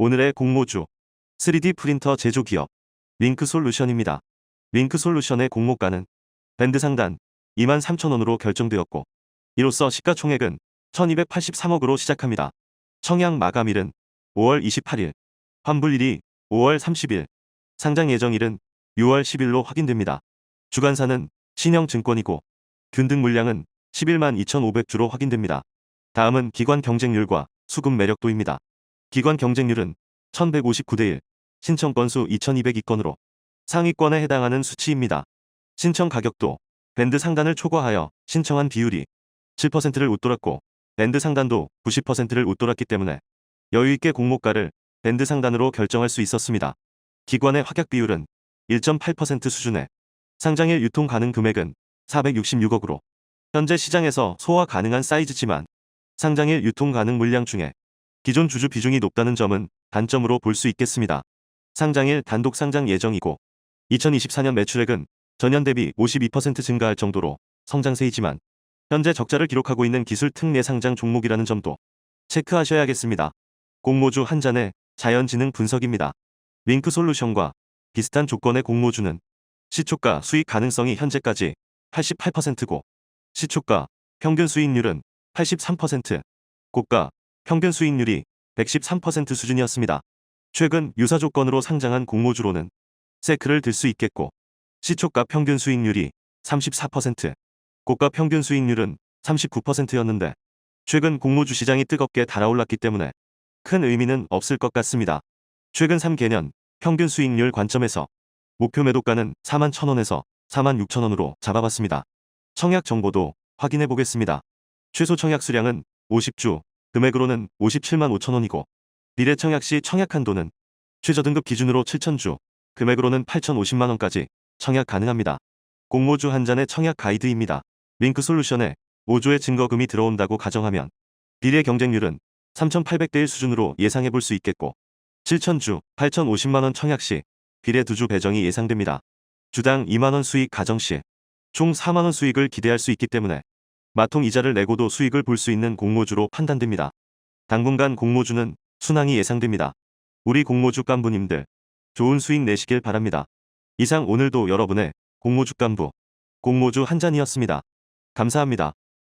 오늘의 공모주 3D 프린터 제조기업 링크 솔루션입니다. 링크 솔루션의 공모가는 밴드 상단 23,000원으로 결정되었고 이로써 시가총액은 1283억으로 시작합니다. 청약 마감일은 5월 28일, 환불일이 5월 30일, 상장 예정일은 6월 10일로 확인됩니다. 주관사는 신영증권이고 균등 물량은 11만 2,500주로 확인됩니다. 다음은 기관 경쟁률과 수급 매력도입니다. 기관 경쟁률은 1159대 1, 신청 건수 2202건으로 상위권에 해당하는 수치입니다. 신청 가격도 밴드 상단을 초과하여 신청한 비율이 7%를 웃돌았고 밴드 상단도 90%를 웃돌았기 때문에 여유있게 공모가를 밴드 상단으로 결정할 수 있었습니다. 기관의 확약 비율은 1.8% 수준에 상장일 유통 가능 금액은 466억으로 현재 시장에서 소화 가능한 사이즈지만 상장일 유통 가능 물량 중에 기존 주주 비중이 높다는 점은 단점으로 볼 수 있겠습니다. 상장일 단독 상장 예정이고 2024년 매출액은 전년 대비 52% 증가할 정도로 성장세이지만 현재 적자를 기록하고 있는 기술 특례 상장 종목이라는 점도 체크하셔야겠습니다. 공모주 한 잔의 자연지능 분석입니다. 링크 솔루션과 비슷한 조건의 공모주는 시초가 수익 가능성이 현재까지 88%고 시초가 평균 수익률은 83%, 고가 평균 수익률이 113% 수준이었습니다. 최근 유사 조건으로 상장한 공모주로는 세크를 들 수 있겠고 시초가 평균 수익률이 34%, 고가 평균 수익률은 39%였는데 최근 공모주 시장이 뜨겁게 달아올랐기 때문에 큰 의미는 없을 것 같습니다. 최근 3개년 평균 수익률 관점에서 목표 매도가는 4만 1천원에서 4만 6천원으로 잡아봤습니다. 청약 정보도 확인해 보겠습니다. 최소 청약 수량은 50주, 금액으로는 57만 5천원이고 미래 청약 시 청약 한도는 최저 등급 기준으로 7천주, 금액으로는 8,050만원까지 청약 가능합니다. 공모주 한 잔의 청약 가이드입니다. 링크 솔루션에 5조의 증거금이 들어온다고 가정하면 비례 경쟁률은 3,800대 1 수준으로 예상해 볼 수 있겠고 7,000주, 8,050만원 청약 시 비례 2주 배정이 예상됩니다. 주당 2만원 수익 가정 시 총 4만원 수익을 기대할 수 있기 때문에 마통 이자를 내고도 수익을 볼 수 있는 공모주로 판단됩니다. 당분간 공모주는 순항이 예상됩니다. 우리 공모주 깐부님들 좋은 수익 내시길 바랍니다. 이상 오늘도 여러분의 공모주 깐부 공모주 한 잔이었습니다. 감사합니다.